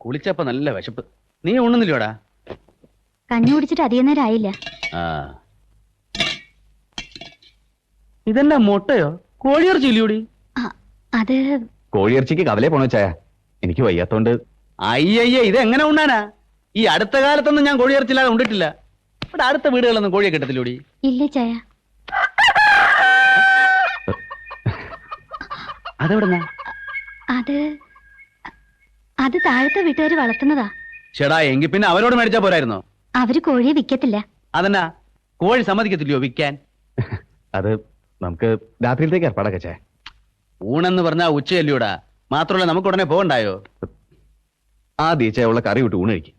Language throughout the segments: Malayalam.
കുളിച്ചപ്പോ നല്ല വിശപ്പ്. നീ ഉണ്ണുന്നില്ലോടാ കഞ്ഞി കുടിച്ചിട്ട് അധികം നേരം ആയില്ല. ആ. ഇതെന്നാ മുട്ടയോ? കോഴിയിറച്ചി ഇല്ലൂടി അത് കോഴിയിറച്ചിക്ക് കവലേ പോണോ ചായ? എനിക്ക് വയ്യാത്തോണ്ട്. അയ്യയ്യേ ഇത് എങ്ങനെ ഉണ്ണാനാ? ഈ അടുത്ത കാലത്തൊന്നും ഞാൻ കോഴിയിറച്ചില്ലാതെ ഉണ്ടിട്ടില്ല. ഇവിടെ അടുത്ത വീടുകളൊന്നും കോഴിയെ കിട്ടത്തില്ലൂടി ഇല്ല ചായ. അതെവിടെന്നാ? അത് അത് താഴത്തെ വീട്ടുകാർ വളർത്തുന്നതാ. ചേടാ എങ്കിൽ പിന്നെ അവരോട് മേടിച്ചാ പോരായിരുന്നോ? അവർ കോഴിയെ വിൽക്കത്തില്ല അതെന്നാ? കോഴി സമ്മതിക്കത്തില്ലയോ വിൽക്കാൻ അത് നമുക്ക് രാത്രിയിലത്തേക്ക് ഏർപ്പാടൊക്കെ ചേ. ഊണെന്ന് പറഞ്ഞാ ഉച്ചയല്ലൂടാ. മാത്രമല്ല നമുക്ക് ഉടനെ പോകണ്ടായോ ആ ദീച്ചയുള്ള ഉള്ള കറി വിട്ട് ഊണ് കഴിക്കും.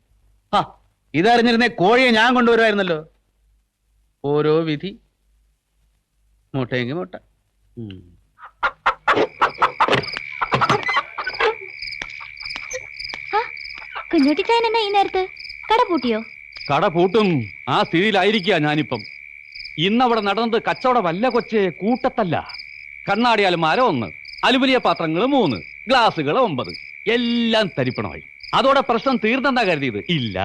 ആ ഇതറിഞ്ഞിരുന്നേ കോഴിയെ ഞാൻ കൊണ്ടുവരുമായിരുന്നല്ലോ. ഓരോ വിധി. മുട്ടയെങ്കിൽ മുട്ട. ഉം. കുഞ്ഞുട്ടി ചായൻ എന്നാ ഈ നേരത്ത്? കട പൂട്ടിയോ? കട പൂട്ടും. ആ സ്ഥിതിയിലായിരിക്കുക ഞാനിപ്പം. ഇന്നവിടെ നടന്നത് കച്ചവട വല്ല കൊച്ചേ കൂട്ടത്തല്ല. കണ്ണാടി അലമാര ഒന്ന് അലുമിനിയ പാത്രങ്ങൾ മൂന്ന് ഗ്ലാസുകൾ ഒമ്പത്. എല്ലാം തരിപ്പണമായി. അതോടെ പ്രശ്നം തീർന്നെന്നാ കരുതിയത്? ഇല്ല.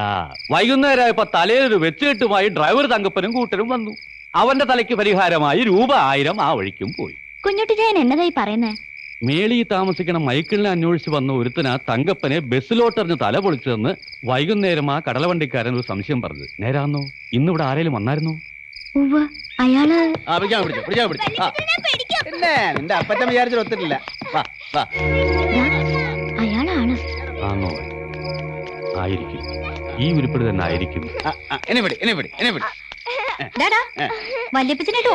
വൈകുന്നേരമായപ്പോ തലയിലൊരു വെച്ചുകെട്ടുമായി ഡ്രൈവർ തങ്കപ്പനും കൂട്ടരും വന്നു. അവന്റെ തലയ്ക്ക് പരിഹാരമായി രൂപ ആയിരം ആ വഴിക്കും പോയി. കുഞ്ഞുട്ടി ഞാൻ എന്നതായി പറയുന്നേ? മേളി താമസിക്കണ മൈക്കിളിനെ അന്വേഷിച്ച് വന്ന ഒരുത്തന തങ്കപ്പനെ ബസ്സിലോട്ടെറിഞ്ഞ് തല പൊളിച്ചതെന്ന് വൈകുന്നേരം ആ കടലവണ്ടിക്കാരൻ ഒരു സംശയം പറഞ്ഞു. നേരാന്നോ? ഇന്നിവിടെ ആരേലും വന്നായിരുന്നോ? ഉവ്വ് അയാൾ നിന്റെ അപ്പച്ചൻ ഒത്തിട്ടില്ല. അയാളാണ്. ആയിരിക്കും. ഈ ഉരുപ്പിടി തന്നെ ആയിരിക്കും. വല്യപ്പച്ചനായിട്ട്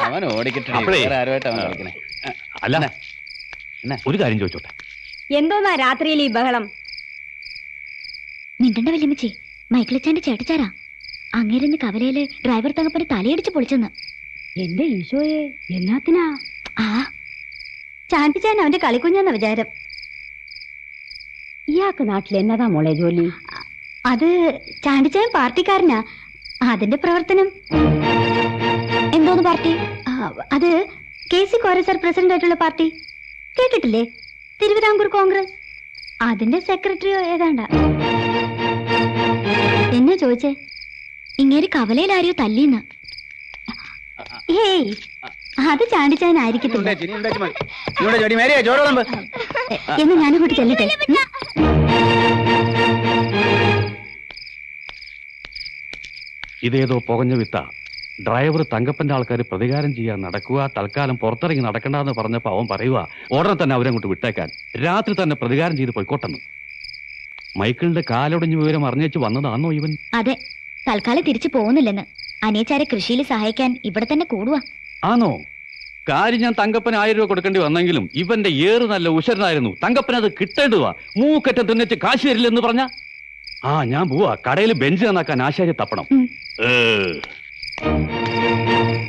അവൻ ഓടിക്കട്ടെ ആരുമായിട്ട് അവൻ കളിക്കണേ? അല്ല? ഒരു കാര്യം ചോദിച്ചോട്ടെ. എന്തോന്നാ രാത്രിയിൽ ഈ ബഹളം? മിണ്ടണ്ട വല്യമ്മച്ചി. മൈക്കിളച്ചാന്റെ ചേട്ടച്ചാരാ. അങ്ങേരെന്ന് കവലയിൽ ഡ്രൈവർ തങ്ങപ്പന് തലയടിച്ച് പൊളിച്ചെന്ന്. എന്റെ ഈശോയെ എന്നാത്തിനാ? ആ. ചാണ്ടിച്ചാൻ അവന്റെ കളിക്കുഞ്ഞെന്ന വിചാരം. ഇയാൾക്ക് നാട്ടിൽ എന്നതാ മോളെ ജോലി? അത് ചാണ്ടിച്ചാൻ പാർട്ടിക്കാരനാ. അതിന്റെ പ്രവർത്തനം. എന്തോന്ന് പാർട്ടി? ആ, അത് കെ സി കോരസർ പ്രസിഡന്റ് ആയിട്ടുള്ള പാർട്ടി. കേട്ടിട്ടില്ലേ? തിരുവിതാംകൂർ കോൺഗ്രസ്. അതിന്റെ സെക്രട്ടറിയോ ഏതാണ്ട? എന്നെ ചോദിച്ചേ. ഇങ്ങേര് കവലയിൽ ആരെയോ തല്ലിന്ന്. ഏയ് അത് ചോറോളം എന്ന് ഞാനും കൂട്ടി ചെല്ലട്ടെ. ഇതേതോ പുകഞ്ഞ വിത്ത. ഡ്രൈവർ തങ്കപ്പന്റെ ആൾക്കാർ പ്രതികാരം ചെയ്യാൻ നടക്കുക തൽക്കാലം പുറത്തിറങ്ങി നടക്കണ്ടെന്ന് പറഞ്ഞപ്പോ അവൻ പറയുക ഓർഡർ തന്നെ അവരെ അങ്ങോട്ട് വിട്ടേക്കാൻ. രാത്രി തന്നെ പ്രതികാരം ചെയ്ത് പോയിക്കോട്ടെന്ന്. മൈക്കിളിന്റെ കാലൊടിഞ്ഞ വിവരം അറിഞ്ഞേച്ച് വന്നതാണോ ഇവൻ? അതെ തൽക്കാലം തിരിച്ചു പോകുന്നില്ലെന്ന്. അനിയച്ചാരെ കൃഷിയിൽ സഹായിക്കാൻ ഇവിടെ തന്നെ കൂടുക ആണോ കാര്യം ഞാൻ തങ്കപ്പന് ആയിരം രൂപ കൊടുക്കേണ്ടി വന്നെങ്കിലും ഇവന്റെ ഏറ് നല്ല ഉഷരനായിരുന്നു തങ്കപ്പൻ അത് കിട്ടേണ്ടതാ മൂക്കറ്റം തിന്നിച്ച് കാശ് തരില്ലെന്ന് പറഞ്ഞ? ആ ഞാൻ പോവാ. കടയിൽ ബെഞ്ച് നന്നാക്കാൻ ആശാരി തപ്പണം. ഏ. Thank you.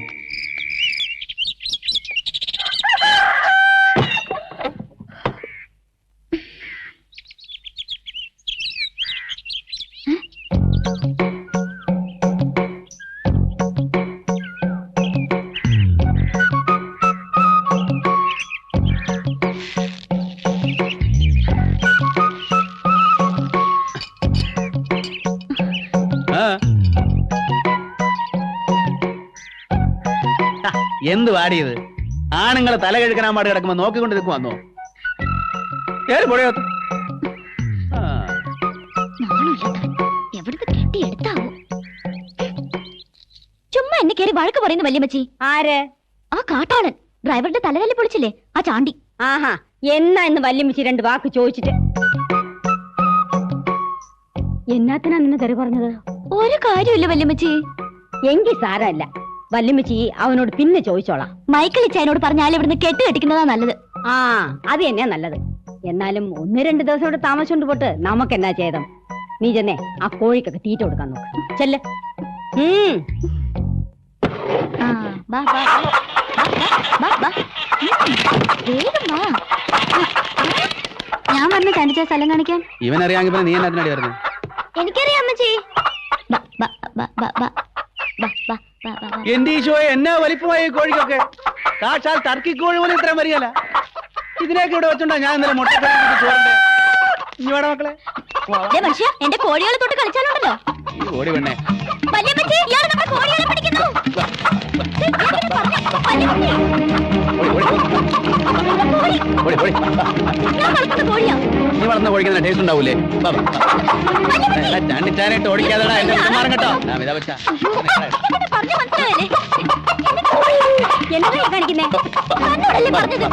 വാടിയത്. ആണുങ്ങളെ തല കഴുകനാൻ പാട് കിടക്കുമ്പോ നോക്കിക്കൊണ്ട് നിൽക്കും വന്നോ. എവിടുന്ന് കെട്ടിയെടുത്താവോ ചുമ്മാ എന്നെ കയറി വഴക്ക് പറയുന്നു വല്യമ്മച്ചി. ആര്? ആ കാട്ടാളൻ ഡ്രൈവറുടെ തലതല്ലി പൊളിച്ചില്ലേ ആ ചാണ്ടി. ആഹാ എന്നാ എന്ന് വല്യമ്മച്ചി രണ്ട് വാക്ക് ചോദിച്ചിട്ട്? എന്നാത്തിനാ നിന്നെ തെറി പറഞ്ഞത്? ഒരു കാര്യമില്ല വല്യമ്മച്ചി. എങ്കി സാരമല്ല. വല്യമ്മച്ചി അവനോട് പിന്നെ ചോദിച്ചോളാം. മൈക്കിൾ ഇച്ചായനോട് പറഞ്ഞാൽ ഇവിടുന്ന് കെട്ട് കെട്ടിക്കുന്നതാ നല്ലത്. ആ അത് തന്നെയാ നല്ലത്. എന്നാലും ഒന്ന് രണ്ട് ദിവസം ഇവിടെ താമസം കൊണ്ട് പോട്ട് നമുക്ക് എന്നാ ചെയ്തം നീ ചെന്നേ ആ കോഴിക്കൊക്കെ തീറ്റ കൊടുക്കാൻ നോക്ക്. ചെല്ല്. ഞാൻ പറഞ്ഞു കണ്ടിച്ച സ്ഥലം കാണിക്കാൻ. ഇവൻ അറിയാമെങ്കിൽ നീ എന്നാ അതിനടി എനിക്കറിയാം അമ്മച്ചി. എന്റെ ഈശോയെ എന്നാ വലിപ്പമായി കോഴിക്കൊക്കെ? സാക്ഷാൽ തർക്കി കോഴി പോലും ഇത്രയും വരികയല്ല. ഇതിനൊക്കെ ഇവിടെ വെച്ചോണ്ടാ ഞാൻ ഇന്നലെ മുട്ട ഇനി വേണം മക്കളെ? ദേ മനുഷ്യ എന്റെ കോഴികളെ തൊട്ട് കളിച്ചാലുണ്ടല്ലോ. ഈ ഓടി പെണ്ണേ. വല്യപ്പച്ചി ഇയാൾ നമ്മുടെ കോഴികളെ പിടിക്കുന്നു. ദേ, ഞാൻ പറഞ്ഞേ, വല്യപ്പച്ചി, ഓടി ഓടി ഞാൻ വളർത്തുന്ന കോഴിയാ. നീ വളർന്ന കോഴിക്കുന്ന ടേസ്റ്റ് ഉണ്ടാവൂലേ. ചാണ്ടിച്ചാനായിട്ട് ഓടിക്കാതെടാ എന്റെ കുമാരൻ കേട്ടോ. ഞാൻ ഇതാ വെച്ചാ. പറഞ്ഞ് മനസ്സിലായല്ലേ എന്നതാ ഈ കാണിക്കുന്നേ? തന്നോടല്ലേ പറഞ്ഞത്?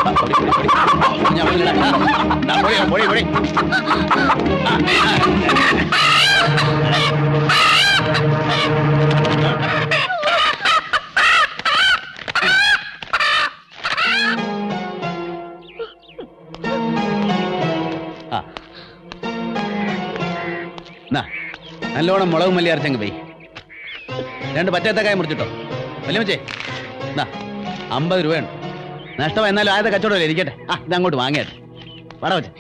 നല്ലോണം മുളകും മല്ലി അരച്ചങ്ങ് പോയി. രണ്ട് പച്ചത്തക്കായ മുറിച്ചിട്ടോ. വലിയ മച്ചേ എന്നാ അമ്പത് രൂപയുണ്ട്. നഷ്ടം എന്നാലും ആദ്യത്തെ കച്ചവടമല്ലേ ഇരിക്കട്ടെ. ആ ഇത് അങ്ങോട്ട് വാങ്ങിയാട്ടെ വട വെച്ചേ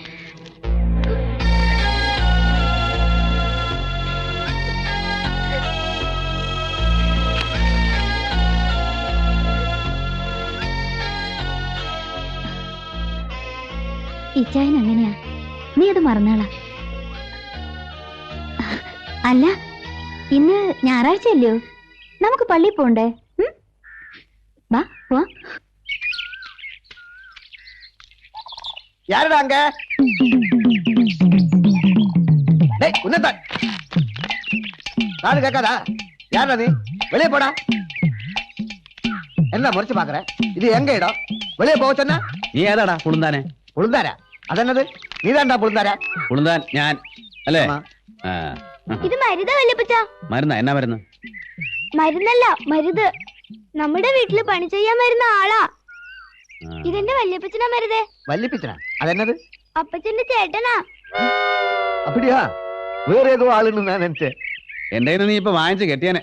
ഇച്ചായൻ അങ്ങനെയാ. നീ അത് മറന്നാളാ. അല്ല ഇന്ന് ഞായറാഴ്ച അല്ലയോ നമുക്ക് പള്ളിയിൽ പോണ്ടേ ഉം? വാ പോവാ யாருடா அங்க டேய் உன்னதான் நாடு கேட்காதா யாரா நீ வெளியே போடா என்ன முறைச்சு பாக்குற இது எங்க இடம் வெளியே போக சொன்ன നീ ഏതാടാ പുളുന്താനെ புழுந்தாரா அது என்னது நீதான்டா புழுந்தாரா പുളുന്താൻ ഞാൻ അല്ലേ ஆமா. ആ ഇത് മരുത വല്യപ്പച്ച മരുന്ന എന്നാ മരുന്ന് മരുന്നല്ല മരുത്. നമ്മുടെ വീട്ടിൽ പണി ചെയ്യാൻ വരുന്ന ആളാ. ഇതെന്റെ വല്യപ്പച്ചനാ മരുതേ. വല്യപ്പച്ചനാ? അതെന്നത്? അപ്പച്ചന്റെ ചേട്ടനാ. അപ്പടിയാ? വേറെ ഏതോ ആളുണ്ട് നെനച്ചേ എന്റെ നീ ഇപ്പൊ വാങ്ങിച്ചു കെട്ടിയനെ.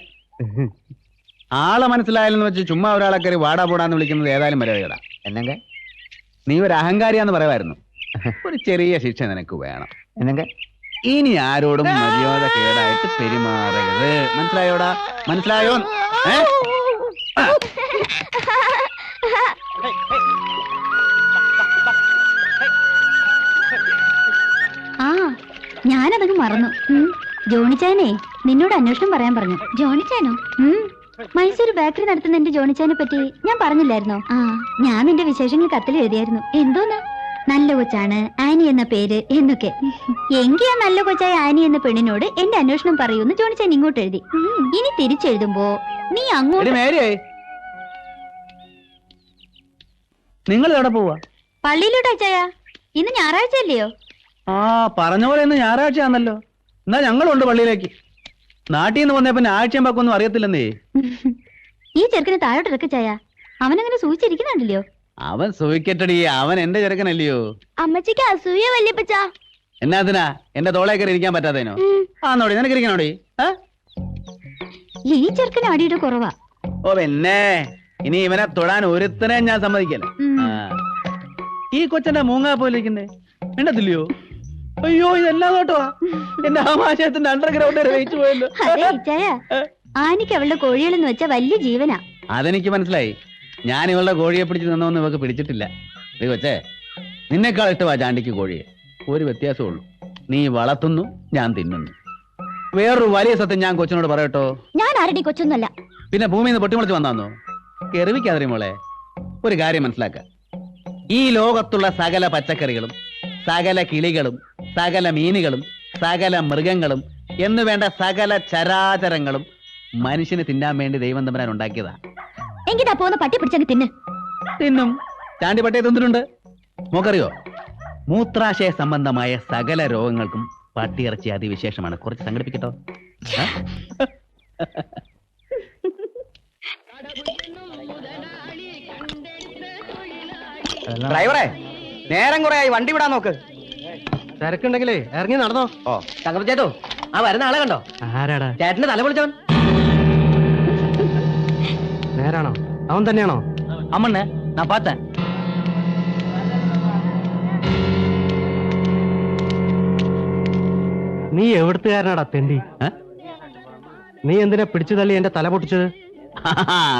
ആളെ മനസ്സിലായാലെന്ന് വെച്ച് ചുമ്മാ ഒരാളെ കയറി വാടാ പോടാന്ന് വിളിക്കുന്നത് ഏതായാലും മരവേടാ എന്നെങ്ക? നീ ഒരു അഹങ്കാരിയാന്ന് പറയുമായിരുന്നു. ഒരു ചെറിയ ശിക്ഷ നിനക്ക് വേണം. എന്നെങ്ക? ഇനി ആരോടും മര്യാദ കേടായിട്ട് പെരുമാറരുത്. മനസ്സിലായോടാ? മനസ്സിലായോ? ആ. ഞാനതങ്ങ് മറന്നു. ജോണിച്ചാനേ നിന്നോട് അന്വേഷണം പറയാൻ പറഞ്ഞു. ജോണിച്ചാനോ മൈസൂർ ബേക്കറി നടത്തുന്ന എന്റെ ജോണിച്ചാനെ പറ്റി ഞാൻ പറഞ്ഞില്ലായിരുന്നോ? ആ. ഞാൻ നിന്റെ വിശേഷങ്ങൾ കത്തിൽ എഴുതിയായിരുന്നു. എന്തോന്ന്? നല്ല കൊച്ചാണ് ആനി എന്ന പേര് എന്നൊക്കെ. എങ്കിയാ നല്ല കൊച്ചായ ആനി എന്ന പെണ്ണിനോട് എന്റെ അന്വേഷണം പറയൂന്ന് ജോണിച്ചാൻ ഇങ്ങോട്ട് എഴുതി. ഇനി തിരിച്ചെഴുതുമ്പോ നീ അങ്ങോട്ട് നിങ്ങൾ എവിടെ പോവാ? പള്ളിയിലോട്ട് അച്ചായ. ഇന്ന് ഞായറാഴ്ച അല്ലയോ ആ പറഞ്ഞ പോലെ ഇന്ന് ഞായറാഴ്ച ആണല്ലോ എന്നാ ഞങ്ങളുണ്ട് പള്ളിയിലേക്ക്. നാട്ടിൽ നിന്ന് വന്നേ പിന്നെ ആഴ്ചയും പക്കൊന്നും അറിയത്തില്ലെന്നേ. ഈ ചെറുക്കിന് താഴോട്ട് ഇറക്കച്ചായ ചായ. അവനങ്ങനെ സൂചിച്ചിരിക്കുന്നുണ്ടല്ലോ. അവൻ സൂയിക്കട്ടടി അവൻ എന്റെ ചെറുക്കനല്ലയോ? അമ്മച്ചിക്ക് അസൂയ വല്യപ്പച്ച എന്നാത്തിനാ എന്റെ തോളെ കയറി ഇരിക്കാൻ ആ ആന്നോടി നിനക്ക് ഇരിക്കണോടി? ഈ ചെറുക്കന് അടിയുടെ കുറവാ. ഓ പിന്നെ. ഇനി ഇവനെ തൊടാൻ ഒരുത്തനെ ഞാൻ സമ്മതിക്കല ഈ കൊച്ചന്റെ മൂങ്ങാ പോലിരിക്കുന്നേ വേണ്ടത്തില്ലയോ അയ്യോ ഇതെല്ലാം കേട്ടോ എന്റെ ആമാശയത്തിന്റെ അണ്ടർഗ്രൗണ്ട് വെയിച്ചു പോയല്ലോ. ആനിക്ക് അവളുടെ കോഴികളെന്ന് വെച്ച വലിയ ജീവനാ. അതെനിക്ക് മനസ്സിലായി. ഞാൻ ഇവളുടെ കോഴിയെ പിടിച്ച് നിന്നൊന്നും ഇവക്ക് പിടിച്ചിട്ടില്ല. നീ കൊച്ചേ നിന്നേക്കാൾ ഇഷ്ടമാ ചാണ്ടിക്ക് കോഴിയെ. ഒരു വ്യത്യാസമുള്ളൂ നീ വളർത്തുന്നു ഞാൻ തിന്നുന്നു. വേറൊരു വലിയ സത്യം ഞാൻ കൊച്ചിനോട് പറയട്ടോ. ഞാൻ ആരുടെ കൊച്ചൊന്നല്ല പിന്നെ ഭൂമിയിൽ നിന്ന് പൊട്ടിമുളച്ച് വന്നാന്നോ? കെറിവിക്കാതെ മോളെ. ഒരു കാര്യം മനസ്സിലാക്ക. ഈ ലോകത്തുള്ള സകല പച്ചക്കറികളും സകല കിളികളും സകല മീനുകളും സകല മൃഗങ്ങളും എന്നു വേണ്ട സകല ചരാചരങ്ങളും മനുഷ്യന് തിന്നാൻ വേണ്ടി ദൈവം തമ്പരാൻ ഉണ്ടാക്കിയതാ. എങ്കിതാ പോന്ന പട്ടി പിടിച്ചങ്ങ് തിന്ന്. തിന്നും. ചാണ്ടി പട്ടിയെ തിന്നിട്ടുണ്ട്. മോക്കറിയോ? മൂത്രാശയ സംബന്ധമായ സകല രോഗങ്ങൾക്കും പട്ടി ഇറച്ചി അതിവിശേഷമാണ്. കുറച്ച് സംഘടിപ്പിക്കട്ടോ? ഡ്രൈവറെ നേരം കുറെ ആയി വണ്ടി വിടാൻ നോക്ക്. തിരക്കുണ്ടെങ്കിലേ ഇറങ്ങി നടന്നോ. ഓ. തങ്കപ്പച്ചേട്ടോ ആ വരുന്ന ആളെ കണ്ടോ? ആരാടാ? ചേട്ടന്റെ തല പൊളിച്ചവൻ. നേരാണോ? അവൻ തന്നെയാണോ? അമ്മണ്ണ ഞാൻ പാത്തൻ നീ എവിടുത്തുകാരനാടാ തെണ്ടി? നീ എന്തിനാ പിടിച്ചു തള്ളി എന്റെ തല പൊട്ടിച്ചത്?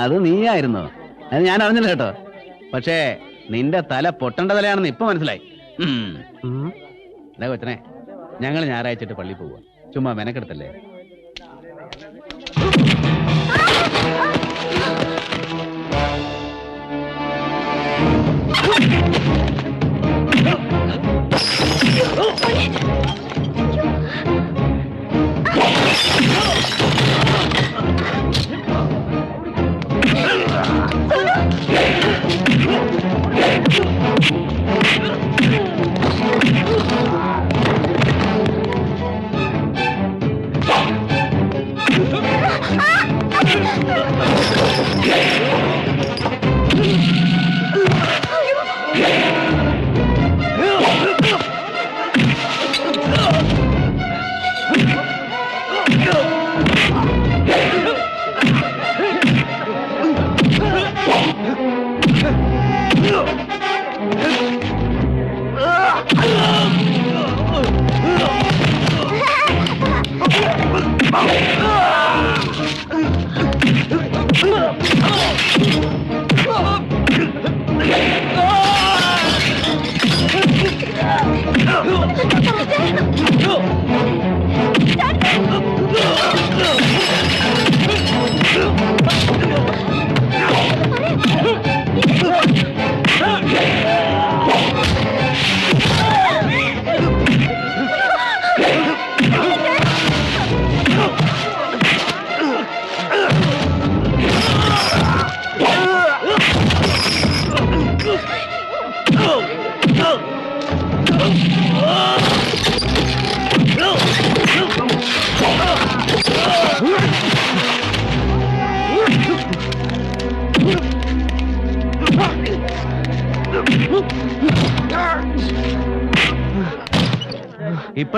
അത് നീയായിരുന്നു. അത് ഞാൻ അറിഞ്ഞില്ല കേട്ടോ. പക്ഷേ നിന്റെ തല പൊട്ടണ്ട തലയാണെന്ന് ഇപ്പൊ മനസ്സിലായി. കൊച്ചനെ ഞങ്ങൾ ഞായറാഴ്ചയിട്ട് പള്ളി പോവുക ചുമ്മാ മെനക്കെടുത്തല്ലേ?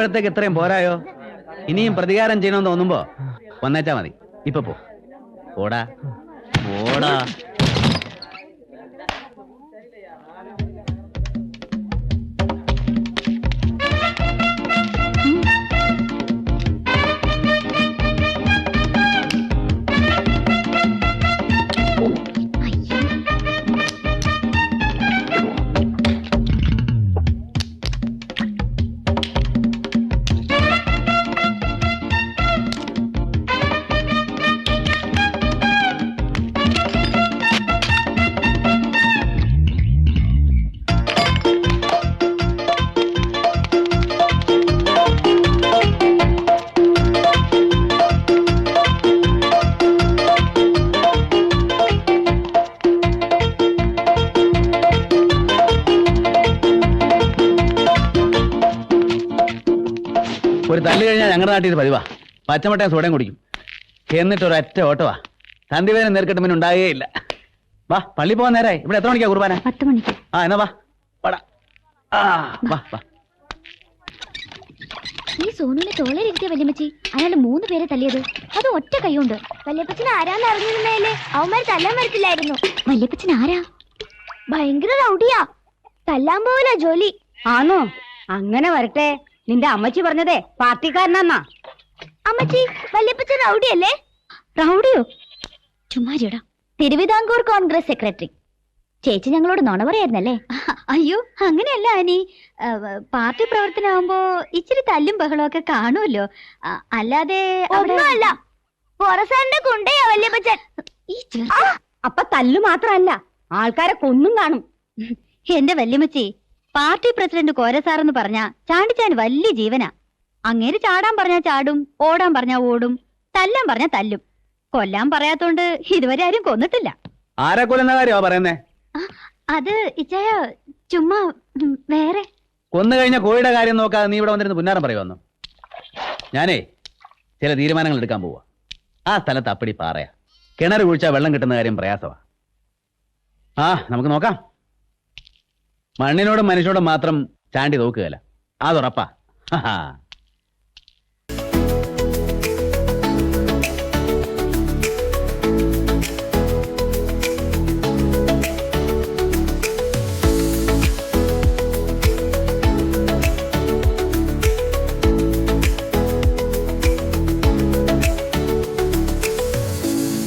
ഇപ്പോഴത്തേക്ക് ഇത്രയും പോരായോ? ഇനിയും പ്രതികാരം ചെയ്യണമെന്ന് തോന്നുമ്പോ വന്നേച്ചാ മതി. ഇപ്പൊ പോ. ഓടാ ഒരു തല്ല് കഴിഞ്ഞാൽ ഞങ്ങളുടെ നാട്ടിൽ പതിവാ. പച്ചമുട്ടയും സോഡയും കുടിക്കും. എന്നിട്ട് ഒരു ഒറ്റ ഓട്ടവാ. സന്ധിവേദന നേർക്കിട്ട് മുന്നേ ഉണ്ടാകുകയില്ല വാ പള്ളി പോകാൻ നേരായി. ഇവിടെ എത്ര മണിക്കാ കുർബാന? പത്ത് മണിക്ക്. ആ എന്നാ വാ. വാടാ. ആ വാ വാ. ഈ സോനുവിനെ തോളയിലിരുത്തിയ വല്യമ്മച്ചി. അയാൾ മൂന്ന് പേരെ തല്ലിയത്. അത് ഒറ്റ കൈയുണ്ട്. വല്യപ്പച്ചൻ ആരാന്ന് അറിഞ്ഞിരുന്നേലേ അവന്മാർ തല്ലാൻ വരത്തില്ലായിരുന്നു. വല്യപ്പച്ചൻ ആരാ? ഭയങ്കര റൗഡിയാ. തല്ലാൻ പോവില്ല ജോലി. ആണോ അങ്ങനെ വരട്ടെ. നിന്റെ അമ്മച്ചി പറഞ്ഞതേ പാർട്ടിക്കാരനാ അമ്മച്ചി വല്യപ്പച്ച റൗഡിയല്ലേ? റൗഡിയോ? ചുമ്മാരിയടാ തിരുവിതാംകൂർ കോൺഗ്രസ് സെക്രട്ടറി. ചേച്ചി ഞങ്ങളോട് നുണ പറയായിരുന്നല്ലേ? അയ്യോ അങ്ങനെയല്ല അനി. പാർട്ടി പ്രവർത്തനമാകുമ്പോ ഇച്ചിരി തല്ലും ബഹളവും ഒക്കെ കാണുമല്ലോ. അല്ലാതെ ഒന്നുമല്ല. പൊറസാറിന്റെ കുണ്ടയാ വല്യപ്പച്ചൻ. ഈ ചെറുക്കൻ അപ്പൊ തല്ലു മാത്രമല്ല. ആൾക്കാരെ കൊന്നും കാണും. എന്റെ വല്യമ്മച്ചി പാർട്ടി പ്രസിഡന്റ് കോരസാറെന്ന് പറഞ്ഞ ചാണ്ടിച്ചാൻ വലിയ ജീവനാ. അങ്ങേര് ചാടാൻ പറഞ്ഞാ ചാടും ഓടാൻ പറഞ്ഞാ ഓടും തല്ലാൻ പറഞ്ഞാ തല്ലും. കൊല്ലാൻ പറയാത്തോണ്ട് ഇതുവരെ ആരും കൊന്നിട്ടില്ല. ആരാ കൊല്ലുന്ന കാര്യമാ പറയുന്നേ? അത് ഇച്ചയ ചുമ്മാ വേറെ. കൊന്നു കഴിഞ്ഞ കോഴിയുടെ കാര്യം നോക്കാതെ നീ ഇവിടെ വന്നിരുന്ന് പുന്നാരം പറയുമെന്നു ഞാനേ ചില തീരുമാനങ്ങൾ എടുക്കാൻ പോവാ. ആ സ്ഥലത്ത് അപ്പടി പാറയാ. കിണർ കുഴിച്ചാൽ വെള്ളം കിട്ടുന്ന കാര്യം പ്രയാസമാ ആ നമുക്ക് നോക്കാം. മണ്ണിനോടും മനുഷ്യനോടും മാത്രം ചാണ്ടി നോക്കുകയല്ല അതുറപ്പാ